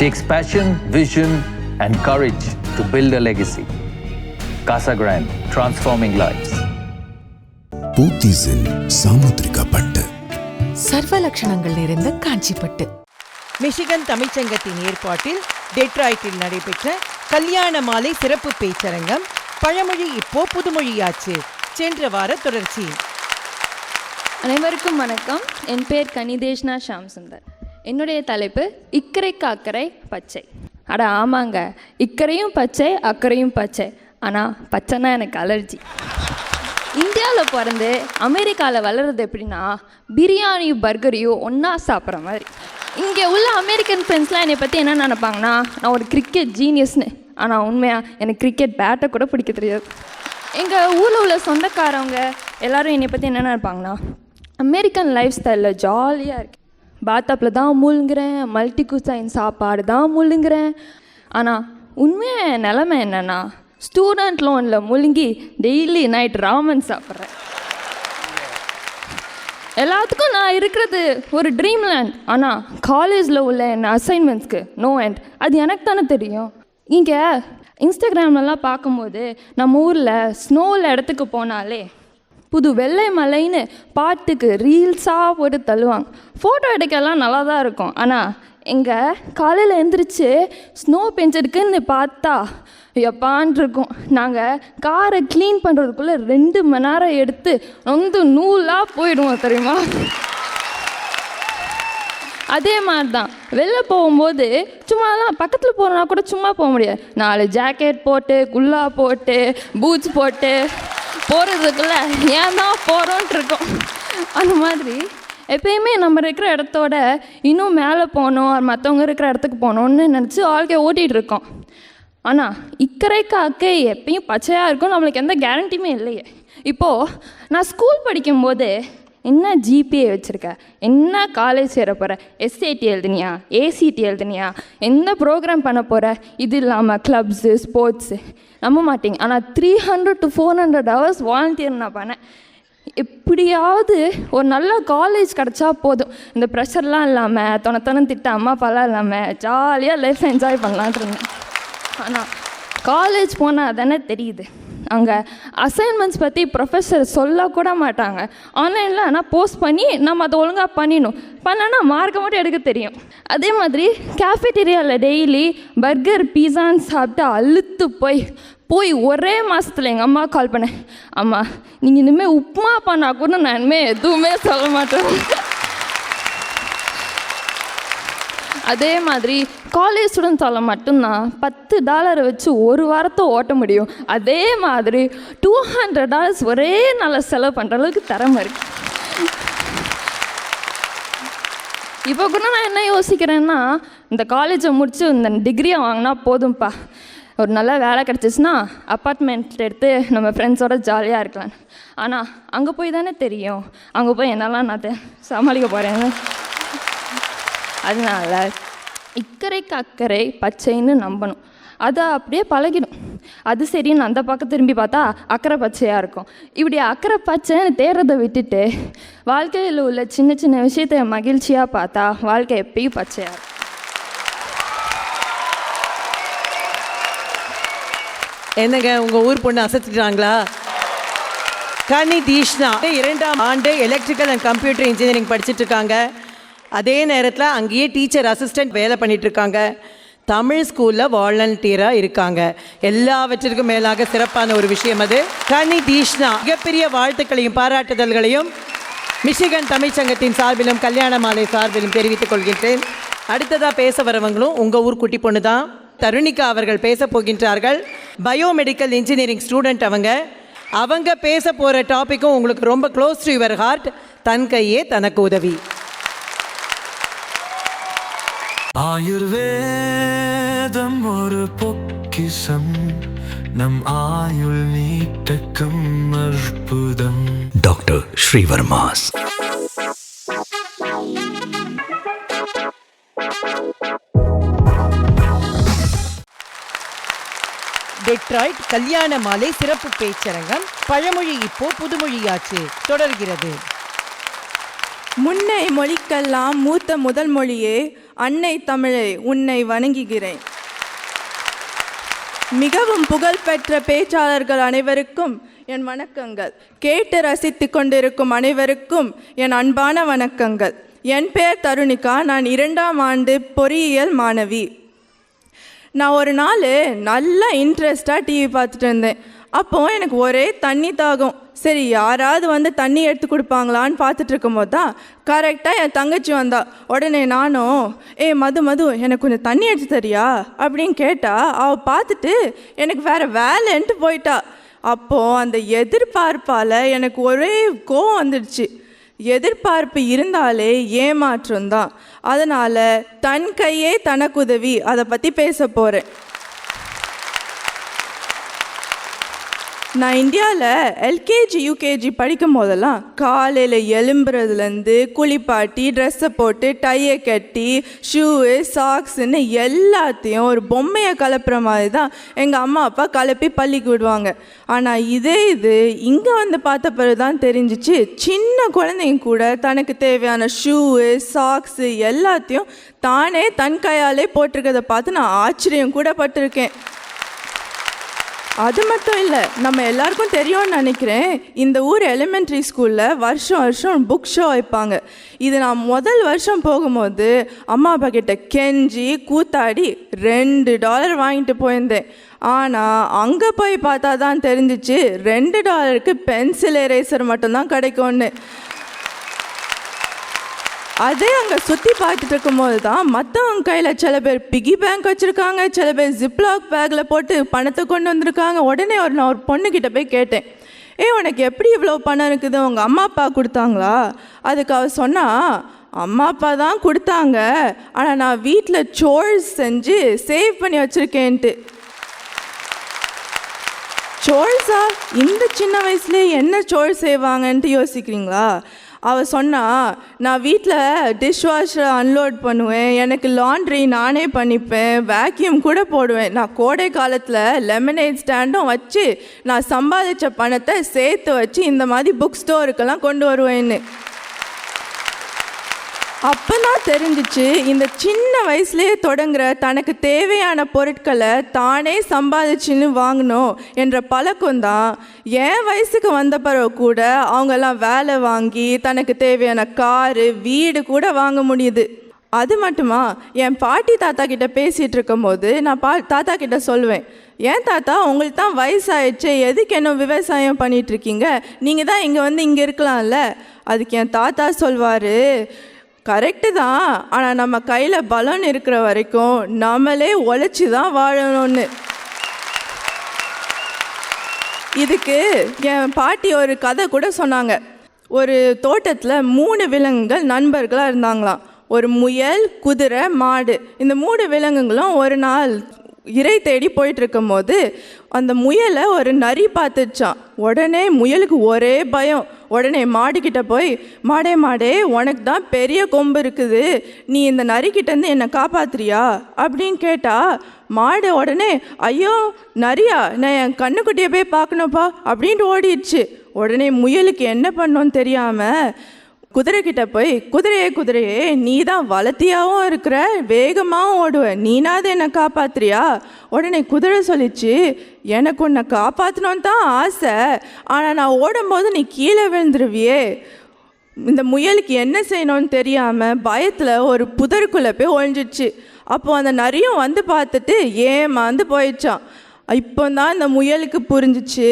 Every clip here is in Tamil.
Takes passion, vision, and courage to build a legacy. Casa Grande, transforming lives. போத்தீஸில் சாமுத்திரிகா பட்டு சர்வ லட்சணங்கள் நிறைந்த காஞ்சிப்பட்டு. மிஷிகன் தமிழ்ச்சங்கத்தின் ஏற்பாட்டில் டெட்ராய்டில் நடைபெற்ற கல்யாண மாலை சிறப்பு பேச்சரங்கம் பழமொழி இப்போ புதுமொழியாச்சு. சென்ற வார தொடர்ச்சி. அனைவருக்கும் வணக்கம். என் பேர் கனிதேஷ்னா ஷாம் சுந்தர் என்னுடைய தலைப்பு இக்கரைக்கு அக்கறை பச்சை. அட ஆமாங்க. இக்கரையும் பச்சை அக்கறையும் பச்சை. ஆனால் பச்சைன்னா எனக்கு அலர்ஜி. இந்தியாவில் பிறந்து அமெரிக்காவில் வளர்றது எப்படின்னா பிரியாணியும் பர்கரையும் ஒன்றா சாப்பிட்ற மாதிரி. இங்கே உள்ள அமெரிக்கன் ஃப்ரெண்ட்ஸ்லாம் என்னை பற்றி என்ன நினப்பாங்கன்னா நான் ஒரு கிரிக்கெட் ஜீனியஸ்னு ஆனால் உண்மையாக எனக்கு கிரிக்கெட் பேட்டை கூட பிடிக்க தெரியாது. எங்கள் ஊரில் உள்ள சொந்தக்காரவங்க எல்லாரும் என்னை பற்றி என்ன நினைப்பாங்கன்னா அமெரிக்கன் லைஃப் ஸ்டைலில் ஜாலியாக இருக்கு. பாத்தாப்பில் தான் முழுங்குறேன் மல்டி குசைன் சாப்பாடு தான் முழுங்குறேன் ஆனால் உண்மையாக என் நிலமை என்னென்னா ஸ்டூடெண்ட் லோனில் முழுங்கி டெய்லி நைட் ராமன் சாப்பிட்றேன். எல்லாத்துக்கும் நான் இருக்கிறது ஒரு ட்ரீம் லேண்ட் ஆனால் காலேஜில் உள்ள என் அசைன்மெண்ட்ஸ்க்கு நோ அண்ட் அது எனக்கு தானே தெரியும். இங்கே இன்ஸ்டாகிராம்லலாம் பார்க்கும்போது நம்ம ஊரில் ஸ்னோவில் இடத்துக்கு போனாலே புது வெள்ளை மலைன்னு பாட்டுக்கு ரீல்ஸாக போட்டு தள்ளுவாங்க. ஃபோட்டோ எடுக்கலாம் நல்லா தான் இருக்கும். ஆனால் எங்கள் காலையில் எழுந்திரிச்சு ஸ்னோ பெஞ்சிருக்குன்னு பார்த்தா எப்பான் இருக்கும். நாங்கள் காரை க்ளீன் பண்ணுறதுக்குள்ளே ரெண்டு மணி நேரம் எடுத்து வந்து நூலாக போயிடுவோம் தெரியுமா? அதே மாதிரி தான் வெளில போகும்போது சும்மா தான் பக்கத்தில் போகிறோன்னா கூட சும்மா போக முடியாது. நாலு ஜாக்கெட் போட்டு குல்லா போட்டு பூட்ஸ் போட்டு. போகிறதுக்குள்ள ஏன் தான் போகிறோன்ட்டு அந்த மாதிரி எப்பயுமே நம்ம இருக்கிற இடத்தோட இன்னும் மேலே போகணும் மற்றவங்க இருக்கிற இடத்துக்கு போகணுன்னு நினச்சி வாழ்க்கையை ஓட்டிகிட்டு இருக்கோம். ஆனால் இக்கரைக்கு அக்கறை எப்பயும் பச்சையாக இருக்கும். நம்மளுக்கு எந்த கேரண்டியுமே இல்லையே. இப்போது நான் ஸ்கூல் படிக்கும்போது என்ன ஜிபிஏ வச்சுருக்க? என்ன காலேஜ் சேர போகிற எஸ்ஏடி எழுதுனியா? ஏசிடி எழுதுனியா? என்ன ப்ரோக்ராம் பண்ண போகிற இது இல்லாமல் க்ளப்ஸு ஸ்போர்ட்ஸு நம்ப மாட்டீங்க. ஆனால் three hundred to four hundred hours volunteer நான் பண்ணேன். எப்படியாவது ஒரு நல்ல காலேஜ் கிடச்சா போதும். இந்த ப்ரெஷர்லாம் இல்லாமல் தொணத்தனம் திட்ட அம்மா அப்பாலாம் இல்லாமல் ஜாலியாக லைஃப் என்ஜாய் பண்ணலான் இருந்தேன். ஆனால் காலேஜ் போனால் தானே தெரியுது. அங்கே அசைன்மெண்ட்ஸ் பற்றி ப்ரொஃபஸர் சொல்லக்கூட மாட்டாங்க. ஆன்லைனில் ஆனால் போஸ்ட் பண்ணி நம்ம அதை ஒழுங்காக பண்ணிடணும். பண்ணனா மார்க்கை மட்டும் எடுக்க தெரியும். அதே மாதிரி கேஃபேட்டீரியாவில் டெய்லி பர்கர் பீஸான்னு சாப்பிட்டு அழுத்து போய் போய் ஒரே மாதத்தில் எங்கள் அம்மா கால் பண்ணேன். அம்மா நீங்கள் இனிமேல் உப்புமா பண்ணால் கூட நான் இனிமேல் எதுவுமே சொல்ல மாட்டேன். அதே மாதிரி காலேஜ் ஸ்டூடெண்ட்ஸால் மட்டும்தான் பத்து டாலரை வச்சு ஒரு வாரத்தை ஓட்ட முடியும். அதே மாதிரி டூ ஹண்ட்ரட் டாலர்ஸ் ஒரே நாளில் செலவு பண்ணுற அளவுக்கு திறமை இருக்கு. இப்போ கூட நான் என்ன யோசிக்கிறேன்னா இந்த காலேஜை முடித்து இந்த டிகிரியை வாங்கினா போதும்ப்பா ஒரு நல்ல வேலை கிடச்சிச்சின்னா அப்பார்ட்மெண்ட் எடுத்து நம்ம ஃப்ரெண்ட்ஸோட ஜாலியாக இருக்கலாம். ஆனால் அங்கே போய் தானே தெரியும். அங்கே போய் என்னெல்லாம் நான் சமாளிக்க போகிறேன்னு அதனால் இக்கரைக்கு அக்கறை பச்சைன்னு நம்பணும். அதை அப்படியே பழகிடும். அது சரின்னு அந்த பக்கம் திரும்பி பார்த்தா அக்கறை பச்சையாக இருக்கும். இப்படி அக்கறை பச்சைன்னு தேடுறதை விட்டுட்டு வாழ்க்கையில் உள்ள சின்ன சின்ன விஷயத்தை மகிழ்ச்சியாக பார்த்தா வாழ்க்கை எப்பயும் பச்சையாக இருக்கும். என்னங்க உங்கள் ஊர் பொண்ணு அசத்துட்டாங்களா? கனி தீஷ்ணா இரண்டாம் ஆண்டு எலக்ட்ரிக்கல் அண்ட் கம்ப்யூட்டர் இன்ஜினியரிங் படிச்சுட்டு இருக்காங்க. அதே நேரத்தில் அங்கேயே டீச்சர் அசிஸ்டன்ட் வேலை பண்ணிட்டு இருக்காங்க தமிழ் ஸ்கூலில் வாலண்டியராக இருக்காங்க. எல்லாவற்றிற்கும் மேலாக சிறப்பான ஒரு விஷயம் அது. கனி தீஷ்ணா மிகப்பெரிய வாழ்த்துக்களையும் பாராட்டுதல்களையும் மிஷிகன் தமிழ்ச்சங்கத்தின் சார்பிலும் கல்யாண மாலை சார்பிலும் தெரிவித்துக் கொள்கின்றேன். அடுத்ததாக பேச வரவங்களும் உங்கள் ஊர் குட்டி பொண்ணு தான். தருணிகா அவர்கள் பேச போகின்றார்கள். பயோமெடிக்கல் இன்ஜினியரிங் ஸ்டூடெண்ட் அவங்க. அவங்க பேச போகிற டாப்பிக்கும் உங்களுக்கு ரொம்ப க்ளோஸ் டு யுவர் ஹார்ட் தன் கையே தனக்கு உதவி. ஆயுர்வேதம் ஒரு பொக்கிசம் நம் ஆயுள் நீட்டக்கும் அற்புதம். டாக்டர் ஸ்ரீவர்மாஸ். டெட்ராய்ட் கல்யாண மாலை சிறப்பு பேச்சரங்கம். பழமொழி இப்போ புதுமொழியாச்சு. தொடர்கிறது. முன்னை மொழிக்கெல்லாம் மூத்த முதல் மொழியே அன்னை தமிழே உன்னை வணங்குகிறேன். மிகவும் புகழ்பெற்ற பேச்சாளர்கள் அனைவருக்கும் என் வணக்கங்கள். கேட்டு ரசித்து கொண்டிருக்கும் அனைவருக்கும் என் அன்பான வணக்கங்கள். என் பெயர் தருணிகா. நான் இரண்டாம் ஆண்டு பொறியியல் மாணவி. நான் ஒரு நாள் நல்லா இன்ட்ரெஸ்டாக டிவி பார்த்துட்டு இருந்தேன். அப்போது எனக்கு ஒரே தண்ணி தாகம். சரி யாராவது வந்து தண்ணி எடுத்து கொடுப்பாங்களான்னு பார்த்துட்டு இருக்கும்போது தான் கரெக்டாக என் தங்கச்சி வந்தா உடனே நானும் ஏ மது மது எனக்கு கொஞ்சம் தண்ணி எடுத்து தரியா? அப்படின்னு கேட்டா அவள் பார்த்துட்டு எனக்கு வேறு வேலைன்ட்டு போயிட்டா. அப்போது அந்த எதிர்பார்ப்பால் எனக்கு ஒரே கோவம் வந்துடுச்சு. எதிர்பார்ப்பு இருந்தாலே ஏமாற்றம் தான். அதனால் தன் கையே தனக்குதவி அதை பற்றி பேச போகிறேன் நான் இந்தியாவில் எல்கேஜி யூகேஜி படிக்கும் போதெல்லாம் காலையில் எலும்புறதுலேருந்து குளிப்பாட்டி ட்ரெஸ்ஸை போட்டு டையை கட்டி ஷூவு சாக்ஸுன்னு எல்லாத்தையும் ஒரு பொம்மையை கலப்புற மாதிரி தான் எங்கள் அம்மா அப்பா கலப்பி பள்ளிக்கு விடுவாங்க. ஆனால் இதே இது இங்கே வந்து பார்த்த பிறகு தான் தெரிஞ்சிச்சு சின்ன குழந்தைங்க கூட தனக்கு தேவையான ஷூவு சாக்ஸு எல்லாத்தையும் தானே தன் கையாலே போட்டிருக்கதை பார்த்து நான் ஆச்சரியம் கூட பட்டிருக்கேன். அது மட்டும் இல்லை நம்ம எல்லாருக்கும் தெரியும்னு நினைக்கிறேன் இந்த ஊர் எலிமெண்ட்ரி ஸ்கூலில் வருஷம் வருஷம் புக் ஷோ வைப்பாங்க. இது நான் முதல் வருஷம் போகும்போது அம்மா அப்பா கிட்ட கெஞ்சி கூத்தாடி ரெண்டு டாலர் வாங்கிட்டு போயிருந்தேன். ஆனால் அங்கே போய் பார்த்தா தான் தெரிஞ்சிச்சு ரெண்டு டாலருக்கு பென்சில் எரேசர் மட்டும்தான் கிடைக்கும்னு. அதே அங்கே சுற்றி பார்த்துட்டு இருக்கும்போது தான் மற்றவங்க கையில் சில பேர் பிகி பேங்க் வச்சுருக்காங்க சில பேர் ஜிப்லாக் பேக்கில் போட்டு பணத்தை கொண்டு வந்திருக்காங்க. உடனே ஒரு நான் ஒரு பொண்ணுக்கிட்ட போய் கேட்டேன். ஏ உனக்கு எப்படி இவ்வளோ பணம் இருக்குது? உங்கள் அம்மா அப்பா கொடுத்தாங்களா? அதுக்கு அவ சொன்னா அம்மா அப்பா தான் கொடுத்தாங்க. ஆனால் நான் வீட்டில் சோர்ஸ் செஞ்சு சேவ் பண்ணி வச்சுருக்கேன்ட்டு. சோழ்ஸா இந்த சின்ன வயசுலேயே என்ன சோழ் செய்வாங்கன்ட்டு யோசிக்கிறீங்களா? அவள் சொன்னா நான் வீட்டில் டிஷ் வாஷர் அன்லோட் பண்ணுவேன் எனக்கு லாண்ட்ரி நானே பண்ணிப்பேன் வேக்யூம் கூட போடுவேன். நான் கோடை காலத்தில் லெமனேட் ஸ்டாண்டும் வச்சு நான் சம்பாதிச்ச பணத்தை சேர்த்து வச்சு இந்த மாதிரி புக் ஸ்டோருக்கெல்லாம் கொண்டு வருவேன்னு. அப்போ தான் தெரிஞ்சிச்சு இந்த சின்ன வயசுலேயே தொடங்குற தனக்கு தேவையான பொருட்களை தானே சம்பாதிச்சுன்னு வாங்கணும் என்ற பழக்கம் தான். என் வயசுக்கு வந்த பிறகு கூட அவங்கெல்லாம் வேலை வாங்கி தனக்கு தேவையான காரு வீடு கூட வாங்க முடியுது. அது மட்டுமா? என் பாட்டி தாத்தா கிட்ட பேசிகிட்டு இருக்கும்போது நான் பா தாத்தா கிட்ட சொல்லுவேன் ஏன் தாத்தா உங்களுக்கு தான் வயசாயிடுச்சு எதுக்கு என்ன விவசாயம் பண்ணிகிட்ருக்கீங்க நீங்கள் தான் இங்கே வந்து இங்கே இருக்கலாம்ல? அதுக்கு என் தாத்தா சொல்வார் கரெக்டு தான். ஆனால் நம்ம கையில் பலன் இருக்கிற வரைக்கும் நம்மளே உழைச்சி தான் வாழணும்னு. இதுக்கு என் பாட்டி ஒரு கதை கூட சொன்னாங்க. ஒரு தோட்டத்தில் மூணு விலங்குகள் நண்பர்களாக இருந்தாங்களாம். ஒரு முயல் குதிரை மாடு. இந்த மூணு விலங்குகளும் ஒரு நாள் இறை தேடி போயிட்டு இருக்கும்போது அந்த முயலை ஒரு நரி பார்த்துச்சான் உடனே முயலுக்கு ஒரே பயம். உடனே மாடுக்கிட்ட போய் மாடே மாடே உனக்கு தான் பெரிய கொம்பு இருக்குது. நீ இந்த நரிக்கிட்டேருந்து என்னை காப்பாத்துறியா? அப்படின்னு கேட்டா மாடு உடனே ஐயோ நரியா நான் என் கண்ணுக்குட்டியை போய் பார்க்கணும்ப்பா அப்படின்ட்டு ஓடிடுச்சு. உடனே முயலுக்கு என்ன பண்ணோன்னு தெரியாமல் குதிரை கிட்ட போய் குதிரையே குதிரையே நீ தான் வளர்த்தியாவும் இருக்கிற வேகமாகவும் ஓடுவ. நீனாவது என்னை காப்பாத்துறியா? உடனே குதிரை சொல்லிச்சு எனக்கு உன்னை காப்பாற்றணும்னு தான் ஆசை. ஆனால் நான் ஓடும்போது நீ கீழே விழுந்துருவியே. இந்த முயலுக்கு என்ன செய்யணும்னு தெரியாமல் பயத்தில் ஒரு புதருக்குள்ளே போய் ஒழிஞ்சிச்சு அப்போது அந்த நரியும் வந்து பார்த்துட்டு ஏமாந்து போயிடுச்சான் இப்போ தான் இந்த முயலுக்கு புரிஞ்சிச்சு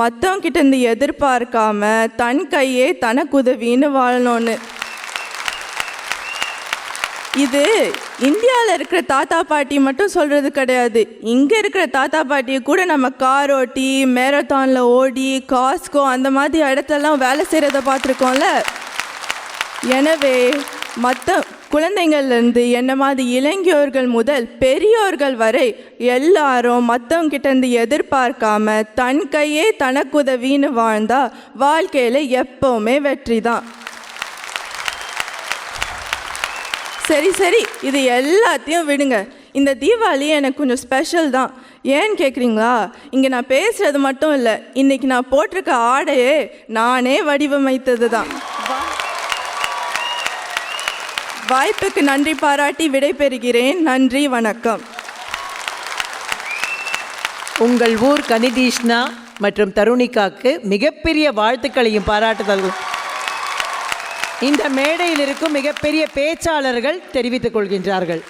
மற்றவங்க கிட்ட இருந்து எதிர்பார்க்காம தன் கையே தனக்கு உதவின்னு வாழணும்னு. இது இந்தியாவில் இருக்கிற தாத்தா பாட்டி மட்டும் சொல்கிறது கிடையாது. இங்கே இருக்கிற தாத்தா பாட்டியை கூட நம்ம கார் ஓட்டி மேரத்தானில் ஓடி காஸ்கோ அந்த மாதிரி இடத்தெல்லாம் வேலை செய்கிறத பார்த்துருக்கோம்ல. எனவே மற்ற குழந்தைங்கள்லேருந்து என்ன மாதிரி இளைஞர்கள் முதல் பெரியோர்கள் வரை எல்லாரும் மற்றவங்க கிட்டேருந்து எதிர்பார்க்காம தன் கையே தனக்குதவின்னு வாழ்ந்தா வாழ்க்கையில் எப்போவுமே வெற்றி தான். சரி சரி. இது எல்லாத்தையும் விடுங்க. இந்த தீபாவளி எனக்கு கொஞ்சம் ஸ்பெஷல் தான். ஏன்னு கேட்குறீங்களா இங்கே நான் பேசுகிறது மட்டும் இல்லை. இன்றைக்கி நான் போட்டிருக்க ஆடையே நானே வடிவமைத்தது தான். வாய்ப்புக்கு நன்றி பாராட்டி விடைபெறுகிறேன். நன்றி வணக்கம். உங்கள் ஊர் கனிதீஷ்னா மற்றும் தருணிகாக்கு மிகப்பெரிய வாழ்த்துக்களையும் பாராட்டுதல் இந்த மேடையில் இருக்கும் மிகப்பெரிய பேச்சாளர்கள் தெரிவித்துக் கொள்கின்றார்கள்.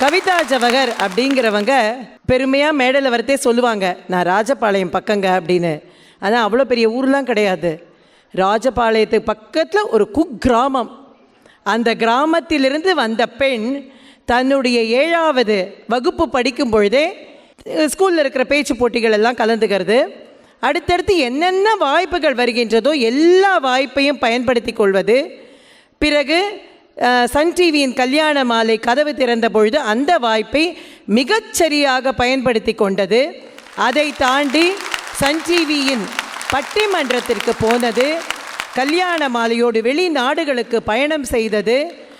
கவிதா ஜவகர் அப்படிங்கிறவங்க பெருமையாக மேடையில் வரத்தே சொல்லுவாங்க. நான் ராஜபாளையம் பக்கங்க அப்படின்னு. ஆனால் அவ்வளோ பெரிய ஊர்லாம் கிடையாது. ராஜபாளையத்துக்கு பக்கத்தில் ஒரு குக்கிராமம். அந்த கிராமத்திலிருந்து வந்த பெண் தன்னுடைய ஏழாவது வகுப்பு படிக்கும் பொழுதே ஸ்கூலில் இருக்கிற பேச்சு போட்டிகள் எல்லாம் கலந்துக்கிறது. அடுத்தடுத்து என்னென்ன வாய்ப்புகள் வருகின்றதோ எல்லா வாய்ப்பையும் பயன்படுத்தி கொள்வது. பிறகு சன் டிவியின் கல்யாண மாலை கதவு திறந்த பொழுது அந்த வாய்ப்பை மிகச்சரியாக பயன்படுத்தி கொண்டது. அதை தாண்டி சன் டிவியின் பட்டிமன்றத்திற்கு போனது. கல்யாண மாலையோடு வெளிநாடுகளுக்கு பயணம் செய்தது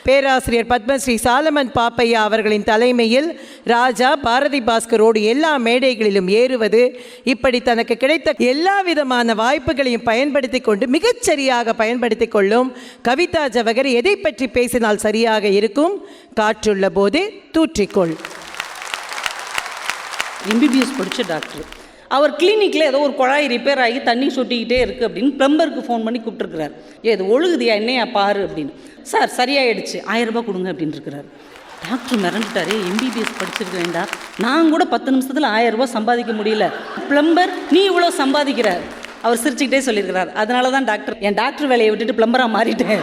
பேராசிரியர் பத்மஸ்ரீ சாலமன் பாப்பையா அவர்களின் தலைமையில் ராஜா பாரதி பாஸ்கரோடு எல்லா மேடைகளிலும் ஏறுவது இப்படி தனக்கு கிடைத்த எல்லா விதமான வாய்ப்புகளையும் பயன்படுத்தி கொண்டு மிகச்சரியாக பயன்படுத்தி கொள்ளும் கவிதா ஜவகர் எதை பற்றி பேசினால் சரியாக இருக்கும்? காற்றுள்ள போதே தூற்றிக்கொள். எம்பிபிஎஸ் படித்த டாக்டர். அவர் கிளினிக்கில் ஏதோ ஒரு குழாய் ரிப்பேர் ஆகி தண்ணி சுட்டிக்கிட்டே இருக்குது அப்படின்னு ப்ளம்பருக்கு ஃபோன் பண்ணி கூப்பிட்டுருக்கிறார். ஏ இது ஒழுகுதியா? என்னையா பாரு அப்படின்னு. சார் சரியாயிடுச்சு. ஆயிரம் ரூபாய் கொடுங்க அப்படின்னு இருக்கிறார். டாக்டர் மிரண்டுட்டாரு. எம்பிபிஎஸ் படிச்சிருக்க வேண்டாம் நான் கூட பத்து நிமிஷத்தில் ஆயிரம் ரூபாய் சம்பாதிக்க முடியல. ப்ளம்பர் நீ இவ்வளோ சம்பாதிக்கிற? அவர் சிரிச்சுக்கிட்டே சொல்லியிருக்கிறார். அதனால தான் டாக்டர் என் டாக்டர் வேலையை விட்டுட்டு ப்ளம்பராக மாறிட்டேன்.